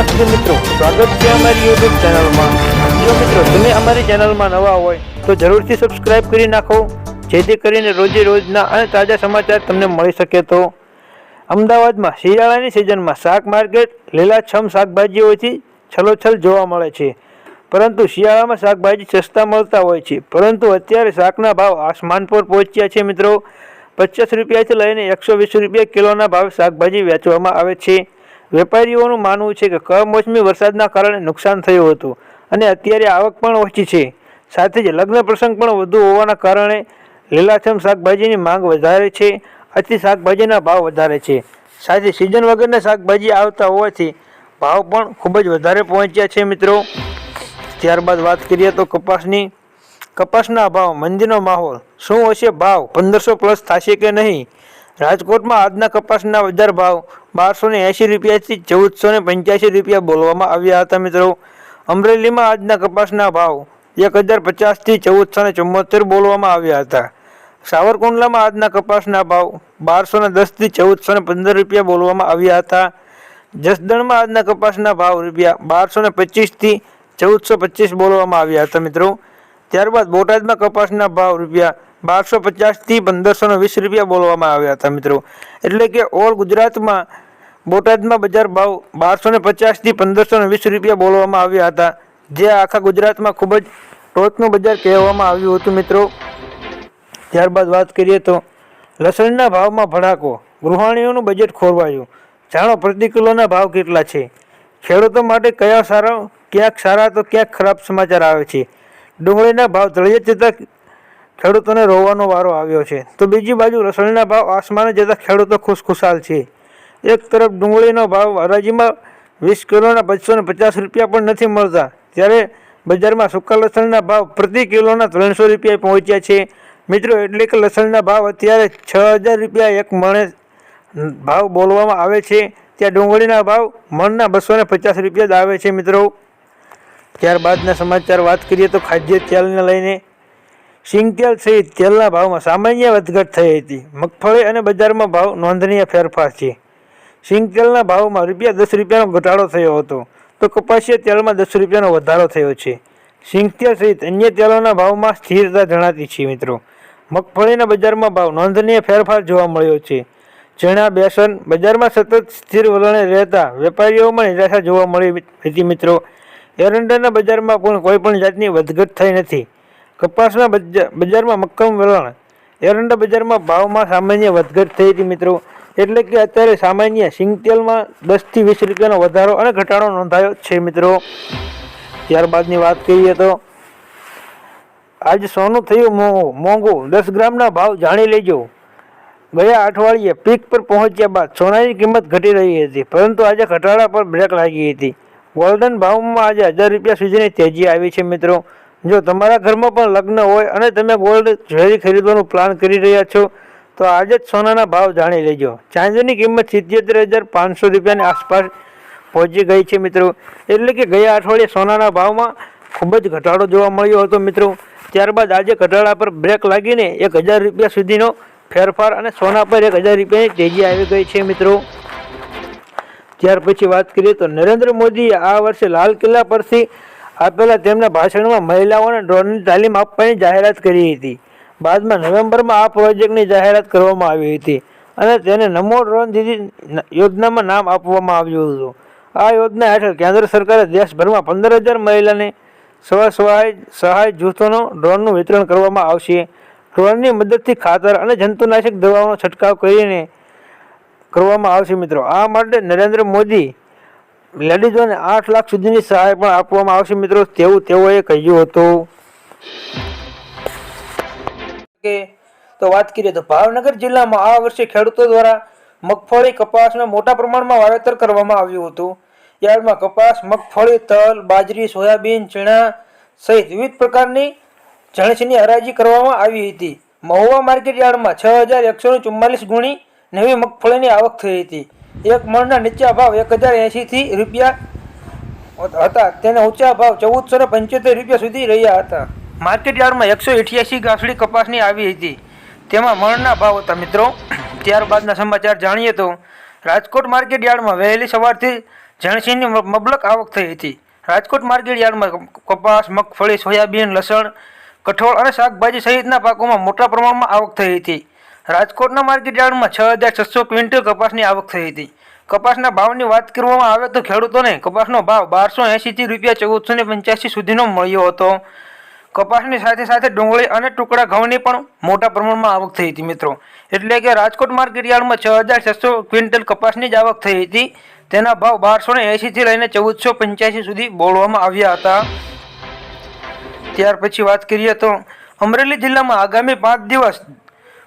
નમસ્તે મિત્રો, સ્વાગત છે અમારી યુટ્યુબ ચેનલમાં. જો મિત્રો તમે અમારી ચેનલમાં નવા હોય, તો જરૂરથી સબસ્ક્રાઇબ કરી નાખો, જેથી કરીને રોજે રોજના અને તાજા સમાચાર તમને મળી શકે તો. અમદાવાદમાં શિયાળાની સિઝનમાં શાક માર્કેટ લીલાછમ શાકભાજીઓથી છલોછલ જોવા મળે છે. પરંતુ શિયાળામાં શાકભાજી સસ્તા મળતા હોય છે. પરંતુ અત્યારે શાકના ભાવ આસમાન પર પહોંચ્યા છે મિત્રો. પચાસ રૂપિયાથી લઈને એકસો વીસ રૂપિયા કિલોના ભાવે શાકભાજી વેચવામાં આવે છે. વેપારીઓનું માનવું છે કે કમોસમી વરસાદના કારણે નુકસાન થયું હતું અને અત્યારે આવક પણ ઓછી છે. સાથે જ લગ્ન પ્રસંગ પણ વધુ હોવાના કારણે લીલાછમ શાકભાજીની માંગ વધારે છે. આથી શાકભાજીના ભાવ વધારે છે. સાથે સિઝન વગરના શાકભાજી આવતા હોવાથી ભાવ પણ ખૂબ જ વધારે પહોંચ્યા છે મિત્રો. ત્યારબાદ વાત કરીએ તો કપાસની. કપાસના ભાવ મંદીનો માહોલ. શું હશે? ભાવ પંદરસો પ્લસ થશે કે નહીં? રાજકોટમાં આજના કપાસના બજાર ભાવ બારસો ને એંશી રૂપિયાથી ચૌદસો ને પંચ્યાસી રૂપિયા બોલવામાં આવ્યા હતા મિત્રો. અમરેલીમાં આજના કપાસના ભાવ એક હજાર પચાસથી ચૌદસો ને ચુમ્મોતેર બોલવામાં આવ્યા હતા. સાવરકુંડલામાં આજના કપાસના ભાવ બારસો ને દસથી ચૌદસો ને પંદર રૂપિયા બોલવામાં આવ્યા હતા. જસદણમાં આજના કપાસના ભાવ રૂપિયા બારસો ને પચીસથી ચૌદસો પચીસ બોલવામાં આવ્યા હતા મિત્રો. ત્યારબાદ બોટાદમાં કપાસના ભાવ રૂપિયા બારસો પચાસથી પંદરસોને વીસ રૂપિયા બોલવામાં આવ્યા હતા મિત્રો. એટલે કે ઓલ ગુજરાતમાં બોટાદમાં બજાર ભાવ બારસો ને પચાસથી પંદરસોને વીસ રૂપિયા બોલવામાં આવ્યા હતા. જે આખા ગુજરાતમાં ખૂબ જ ટોચનું બજાર કહેવામાં આવ્યું હતું મિત્રો. ત્યારબાદ વાત કરીએ તો લસણના ભાવમાં ભડાકો. ગૃહાણીઓનું બજેટ ખોરવાયું. જાણો પ્રતિ કિલોના ભાવ કેટલા છે? ખેડૂતો માટે કયા સારા, ક્યાંક સારા તો ક્યાંક ખરાબ સમાચાર આવે છે. ડુંગળીના ભાવ તળિયે જતાં ખેડૂતોને રોવાનો વારો આવ્યો છે. તો બીજી બાજુ રસોઈના ભાવ આસમાને જતાં ખેડૂતો ખુશખુશાલ છે. એક તરફ ડુંગળીનો ભાવ હરાજીમાં વીસ કિલોના ને પચાસ રૂપિયા પણ નથી મળતા. ત્યારે બજારમાં સૂકા લસણના ભાવ પ્રતિ કિલોના ત્રણસો રૂપિયા પહોંચ્યા છે. મિત્રો, એટલે કે લસણના ભાવ અત્યારે છ હજાર રૂપિયા એક મણે ભાવ બોલવામાં આવે છે. ત્યાં ડુંગળીના ભાવ મણના બસો પચાસ રૂપિયા જ આવે છે મિત્રો. ત્યારબાદના સમાચાર વાત કરીએ તો ખાદ્ય તેલને લઈને સિંગ તેલ સહિત તેલના ભાવમાં સામાન્ય વધઘટ થઈ હતી. મગફળી અને બજારમાં ભાવ નોંધનીય ફેરફાર છે. સિંગતેલના ભાવમાં રૂપિયા દસ રૂપિયાનો ઘટાડો થયો હતો. તો કપાસિયા તેલમાં દસ રૂપિયાનો વધારો થયો છે. સિંગતેલ સહિત અન્ય તેલોના ભાવમાં સ્થિરતા જણાતી છે મિત્રો. મગફળીના બજારમાં ભાવ નોંધનીય ફેરફાર જોવા મળ્યો છે. ચણા, બેસન બજારમાં સતત સ્થિર વલણે રહેતા વેપારીઓમાં નિરાશા જોવા મળી હતી મિત્રો. એરંડાના બજારમાં પણ કોઈપણ જાતની વધઘટ થઈ નથી. કપાસના બજા- બજારમાં મક્કમ વલણ. એરંડા બજારમાં ભાવમાં સામાન્ય વધઘટ થઈ હતી મિત્રો. એટલે કે અત્યારે સામાન્ય સિંગ તેલમાં દસથી વીસ રૂપિયાનો વધારો અને ઘટાડો નોંધાયો છે મિત્રો. ત્યારબાદની વાત કરીએ તો, આજ સોનું થયું મોંઘું. દસ ગ્રામના ભાવ જાણી લેજો. ગયા અઠવાડિયે પીક પર પહોંચ્યા બાદ સોનાની કિંમત ઘટી રહી હતી, પરંતુ આજે ઘટાડા પર બ્રેક લાગી હતી. ગોલ્ડન ભાવમાં આજે હજાર રૂપિયા સુધીની તેજી આવી છે મિત્રો. જો તમારા ઘરમાં પણ લગ્ન હોય અને તમે ગોલ્ડ જ્વેલરી ખરીદવાનું પ્લાન કરી રહ્યા છો, તો આજે જ સોનાના ભાવ જાણી લેજો. ચાંદીની કિંમત સિત્યોતેર હજાર પાંચસો રૂપિયાની આસપાસ પહોંચી ગઈ છે મિત્રો. એટલે કે ગયા અઠવાડિયે સોનાના ભાવમાં ખૂબ જ ઘટાડો જોવા મળ્યો હતો મિત્રો. ત્યારબાદ આજે ઘટાડા પર બ્રેક લાગીને એક હજાર રૂપિયા સુધીનો ફેરફાર અને સોના પર એક હજાર રૂપિયાની તેજી આવી ગઈ છે મિત્રો. ત્યાર પછી વાત કરીએ તો નરેન્દ્ર મોદીએ આ વર્ષે લાલ કિલ્લા પરથી આપેલા તેમના ભાષણમાં મહિલાઓને ડ્રોનની તાલીમ આપવાની જાહેરાત કરી હતી. બાદમાં નવેમ્બરમાં આ પ્રોજેક્ટની જાહેરાત કરવામાં આવી હતી અને તેને નમો ડ્રોન દીદી યોજનામાં નામ આપવામાં આવ્યું હતું. આ યોજના હેઠળ કેન્દ્ર સરકારે દેશભરમાં પંદર હજાર મહિલાને સ્વ સહાય સહાય જૂથોનો ડ્રોનનું વિતરણ કરવામાં આવશે. ડ્રોનની મદદથી ખાતર અને જંતુનાશક દવાઓનો છંટકાવ કરીને કરવામાં આવશે મિત્રો. આ માટે નરેન્દ્ર મોદી લેડીઝોને આઠ લાખ સુધીની સહાય પણ આપવામાં આવશે મિત્રો, તેવું તેઓએ કહ્યું હતું. તો વાત કરીએ તો ભાવનગર જિલ્લામાં આ વર્ષે ખેડૂતો દ્વારા મગફળી કપાસના મોટા પ્રમાણમાં વાવેતર કરવામાં આવ્યું હતું. યાર્ડમાં કપાસ, મગફળી, તલ, બાજરી, સોયાબીન, ચણા સહિત વિવિધ પ્રકારની જણસીની હરાજી કરવામાં આવી હતી. મહુવા માર્કેટ યાર્ડમાં છ હજાર એકસો ચુમ્માલીસ ગુણી નવી મગફળીની આવક થઈ હતી. એક મણના નીચા ભાવ એક હજાર એંશીથી રૂપિયા હતા. તેને ઊંચા ભાવ ચૌદસો ને પંચોતેર રૂપિયા સુધી રહ્યા હતા. માર્કેટ યાર્ડમાં એકસો અઠ્યાસી ગાંસડી કપાસની આવી હતી. તેમાં મણના ભાવ હતા મિત્રો. ત્યારબાદના સમાચાર જાણીએ તો રાજકોટ માર્કેટ યાર્ડમાં વહેલી સવારથી જણસીની મબલક આવક થઈ હતી. રાજકોટ માર્કેટ યાર્ડમાં કપાસ, મગફળી, સોયાબીન, લસણ, કઠોળ અને શાકભાજી સહિતના પાકોમાં મોટા પ્રમાણમાં આવક થઈ હતી. રાજકોટના માર્કેટ યાર્ડમાં છ હજાર છસો ક્વિન્ટલ કપાસની આવક થઈ હતી. કપાસના ભાવની વાત કરવામાં આવે તો ખેડૂતોને કપાસનો ભાવ બારસો એંશીથી રૂપિયા ચૌદસો ને પંચ્યાસી સુધીનો મળ્યો હતો. કપાસની સાથે સાથે ડુંગળી અને ટુકડા ઘઉંની પણ મોટા પ્રમાણમાં આવક થઈ હતી મિત્રો. એટલે કે રાજકોટ માર્કેટ યાર્ડમાં છ હજાર છસો ક્વિન્ટલ કપાસની જ આવક થઈ હતી. તેના ભાવ બારસો ને એંશીથી લઈને ચૌદસો પંચ્યાસી સુધી બોલવામાં આવ્યા હતા. ત્યાર પછી વાત કરીએ તો અમરેલી જિલ્લામાં આગામી પાંચ દિવસ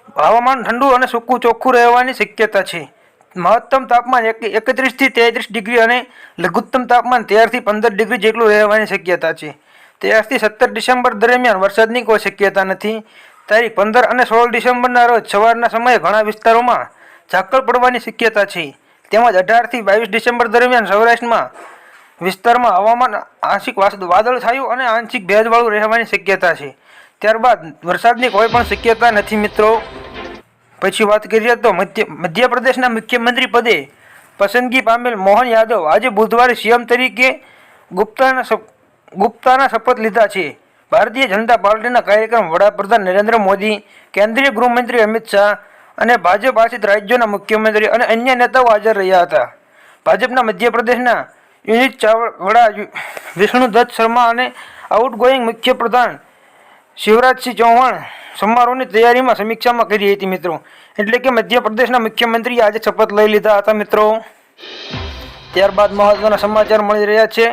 હવામાન ઠંડુ અને સૂકું ચોખ્ખું રહેવાની શક્યતા છે. મહત્તમ તાપમાન એક એકત્રીસથી તેત્રીસ ડિગ્રી અને લઘુત્તમ તાપમાન તેરથી પંદર ડિગ્રી જેટલું રહેવાની શક્યતા છે. તેરથી સત્તર ડિસેમ્બર દરમિયાન વરસાદની કોઈ શક્યતા નથી. તારીખ પંદર અને સોળ ડિસેમ્બરના રોજ સવારના સમયે ઘણા વિસ્તારોમાં ઝાકળ પડવાની શક્યતા છે. તેમજ અઢારથી બાવીસ ડિસેમ્બર દરમિયાન સૌરાષ્ટ્રમાં વિસ્તારમાં હવામાન આંશિક વાદળ વાદળછાયું અને આંશિક ભેજવાળું રહેવાની શક્યતા છે. ત્યારબાદ વરસાદની કોઈ પણ શક્યતા નથી મિત્રો. પછી વાત કરીએ તો મધ્ય, મધ્યપ્રદેશના મુખ્યમંત્રી પદે પસંદગી પામેલ મોહન યાદવ આજે બુધવારે સીએમ તરીકે ગુપ્તાના ગુપ્તાના શપથ લીધા છે. ભારતીય જનતા પાર્ટીના કાર્યક્રમ વડાપ્રધાન નરેન્દ્ર મોદી, કેન્દ્રીય ગૃહમંત્રી અમિત શાહ અને ભાજપ આશ્રિત રાજ્યોના મુખ્યમંત્રી અને અન્ય નેતાઓ હાજર રહ્યા હતા. ભાજપના મધ્યપ્રદેશના યુનિટ ચાવડા વડા વિષ્ણુ વિષ્ણુદત્ત શર્મા અને આઉટગોઈંગ મુખ્યપ્રધાન શિવરાજસિંહ ચૌહાણ સમારોહની તૈયારીમાં સમીક્ષામાં કરી હતી મિત્રો. એટલે કે મધ્યપ્રદેશના મુખ્યમંત્રીએ આજે શપથ લઈ લીધા હતા મિત્રો. ત્યારબાદ મહત્વના સમાચાર મળી રહ્યા છે.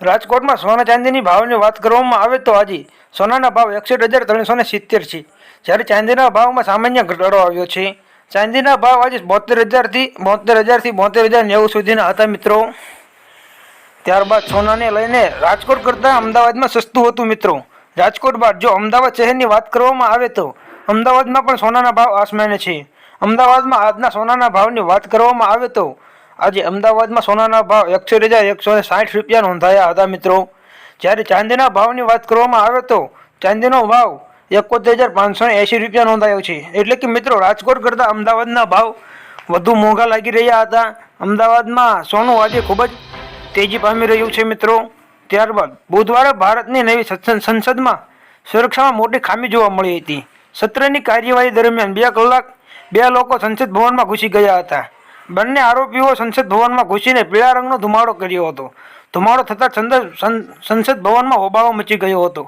રાજકોટમાં સોના ચાંદીની ભાવની વાત કરવામાં આવે તો આજે સોનાના ભાવ એકસઠ હજાર ત્રણસો ને સિત્તેર છે. જ્યારે ચાંદીના ભાવમાં સામાન્ય ઘટાડો આવ્યો છે. ચાંદીના ભાવ આજે બોતેર હજારથી બોતેર હજારથી બોતેર હજાર નેવું સુધીના હતા મિત્રો. ત્યારબાદ સોનાને લઈને રાજકોટ કરતાં અમદાવાદમાં સસ્તું હતું મિત્રો. રાજકોટ બાદ જો અમદાવાદ શહેરની વાત કરવામાં આવે તો અમદાવાદમાં પણ સોનાના ભાવ આસમાને છે. અમદાવાદમાં આજના સોનાના ભાવની વાત કરવામાં આવે તો આજે અમદાવાદમાં સોનાના ભાવ એકસો હજાર એકસો સાઠ રૂપિયા નોંધાયા હતા મિત્રો. જ્યારે ચાંદીના ભાવની વાત કરવામાં આવે તો ચાંદીનો ભાવ એકોતેર હજાર પાંચસો એંસી રૂપિયા નોંધાયો છે. એટલે કે મિત્રો રાજકોટ કરતાં અમદાવાદના ભાવ વધુ મોંઘા લાગી રહ્યા હતા. અમદાવાદમાં સોનું આજે ખૂબ જ તેજી પામી રહ્યું છે મિત્રો. ત્યારબાદ બુધવારે ભારતની નવી સંસદમાં સુરક્ષામાં મોટી ખામી જોવા મળી હતી. સત્રની કાર્યવાહી દરમિયાન બે કલાક બે લોકો સંસદ ભવનમાં ઘૂસી ગયા હતા. બંને આરોપીઓ સંસદ ભવનમાં ઘૂસીને પીળા રંગનો ધુમાડો કર્યો હતો. ધુમાડો થતાં સંસદ ભવનમાં હોબાળો મચી ગયો હતો.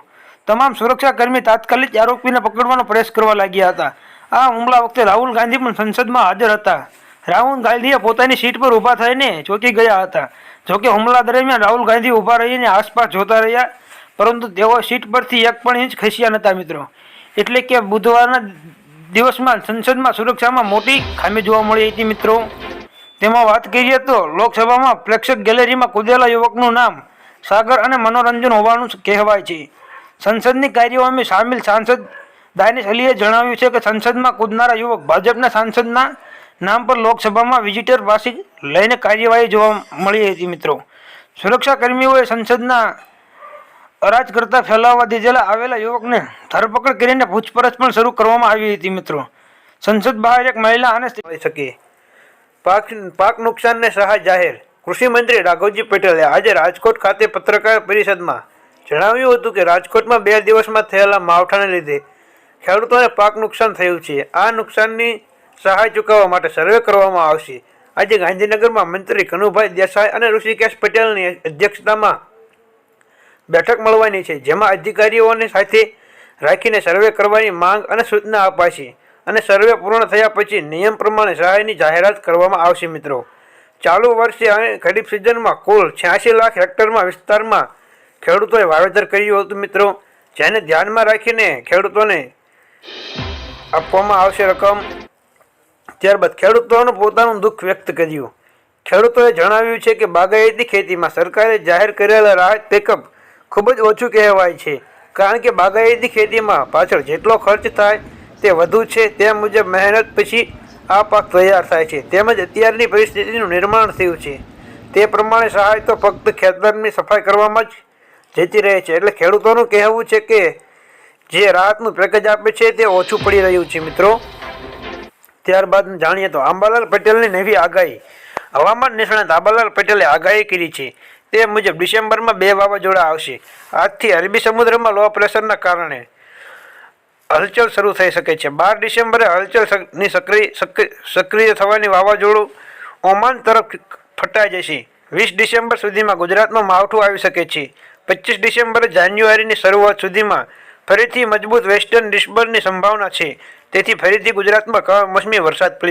તમામ સુરક્ષાકર્મી તાત્કાલિક આરોપીને પકડવાનો પ્રયાસ કરવા લાગ્યા હતા. આ હુમલા વખતે રાહુલ ગાંધી પણ સંસદમાં હાજર હતા. રાહુલ ગાંધીએ પોતાની સીટ પર ઊભા થઈને ચોંકી ગયા હતા. જોકે હુમલા દરમિયાન રાહુલ ગાંધી ઊભા રહીને આસપાસ જોતા રહ્યા, પરંતુ તેઓ સીટ પરથી એક પણ ઇંચ ખસ્યા નહોતા મિત્રો. એટલે કે બુધવારના દિવસમાં સંસદમાં સુરક્ષામાં મોટી ખામી જોવા મળી હતી મિત્રો. તેમાં વાત કરીએ તો લોકસભામાં પ્રેક્ષક ગેલેરીમાં કૂદેલા યુવકનું નામ સાગર અને મનોરંજન હોવાનું કહેવાય છે. સંસદની કાર્યવાહીમાં સામેલ સાંસદ દાનિશ અલીએ જણાવ્યું છે કે સંસદમાં કૂદનારા યુવક ભાજપના સાંસદના નામ પર લોકસભામાં વિઝિટર પાસે લઈને કાર્યવાહી જોવા મળી હતી મિત્રો. સુરક્ષા કર્મીઓએ સંસદના અરાજ કરતા ફેલાવવા દીધેલા આવેલા યુવકને ધરપકડ કરીને પૂછપરછ પણ શરૂ કરવામાં આવી હતી મિત્રો. સંસદ બહાર એક મહિલા અને થઈ શકે. પાક પાક નુકસાનને સહાય જાહેર. કૃષિ મંત્રી રાઘવજી પટેલે આજે રાજકોટ ખાતે પત્રકાર પરિષદમાં જણાવ્યું હતું કે રાજકોટમાં બે દિવસમાં થયેલા માવઠાને લીધે ખેડૂતોને પાક નુકસાન થયું છે. આ નુકસાનની સહાય ચૂકવવા માટે સર્વે કરવામાં આવશે. આજે ગાંધીનગરમાં મંત્રી કનુભાઈ દેસાઈ અને ઋષિકેશ પટેલની અધ્યક્ષતામાં બેઠક મળવાની છે, જેમાં અધિકારીઓને સાથે રાખીને સર્વે કરવાની માંગ અને સૂચના અપાશે અને સર્વે પૂર્ણ થયા પછી નિયમ પ્રમાણે સહાયની જાહેરાત કરવામાં આવશે મિત્રો. ચાલુ વર્ષે અને ખરીફ સિઝનમાં કુલ છ્યાસી લાખ હેક્ટરમાં વિસ્તારમાં ખેડૂતોએ વાવેતર કર્યું હતું મિત્રો, જેને ધ્યાનમાં રાખીને ખેડૂતોને આપવામાં આવશે રકમ ત્યારબાદ ખેડૂતોનું પોતાનું દુઃખ વ્યક્ત કર્યું. ખેડૂતોએ જણાવ્યું છે કે બાગાયતી ખેતીમાં સરકારે જાહેર કરેલા રાહત પેકઅપ ખૂબ જ ઓછું કહેવાય છે, કારણ કે બાગાયતી ખેતીમાં પાછળ જેટલો ખર્ચ થાય તે વધુ છે, તે મુજબ મહેનત પછી આ પાક તૈયાર થાય છે, તેમજ અત્યારની પરિસ્થિતિનું નિર્માણ થયું છે. તે પ્રમાણે સહાય તો ફક્ત ખેતરની સફાઈ કરવામાં જ જતી રહે છે, એટલે ખેડૂતોનું કહેવું છે કે જે રાહતનું પેકેજ આપે છે તે ઓછું પડી રહ્યું છે મિત્રો. ત્યારબાદ જાણીએ તો આંબાલાલ પટેલની નવી આગાહી. હવામાન નિષ્ણાત આંબાલાલ પટેલે આગાહી કરી છે. તે મુજબ ડિસેમ્બરમાં બે વાવાઝોડા આવશે. આજથી અરબી સમુદ્રમાં લો પ્રેશરના કારણે હલચલ શરૂ થઈ શકે છે. બાર ડિસેમ્બરે હલચલની સક્રિય સક્રિય થવાની વાવાઝોડું ઓમાન તરફ ફટાઈ જશે. વીસ ડિસેમ્બર સુધીમાં ગુજરાતમાં માવઠું આવી શકે છે. પચીસ ડિસેમ્બરે જાન્યુઆરીની શરૂઆત સુધીમાં ફરીથી મજબૂત વેસ્ટર્ન ડિસ્બરની સંભાવના છે. તેથી ફરીથી ગુજરાતમાં કમોસમી વરસાદ પડી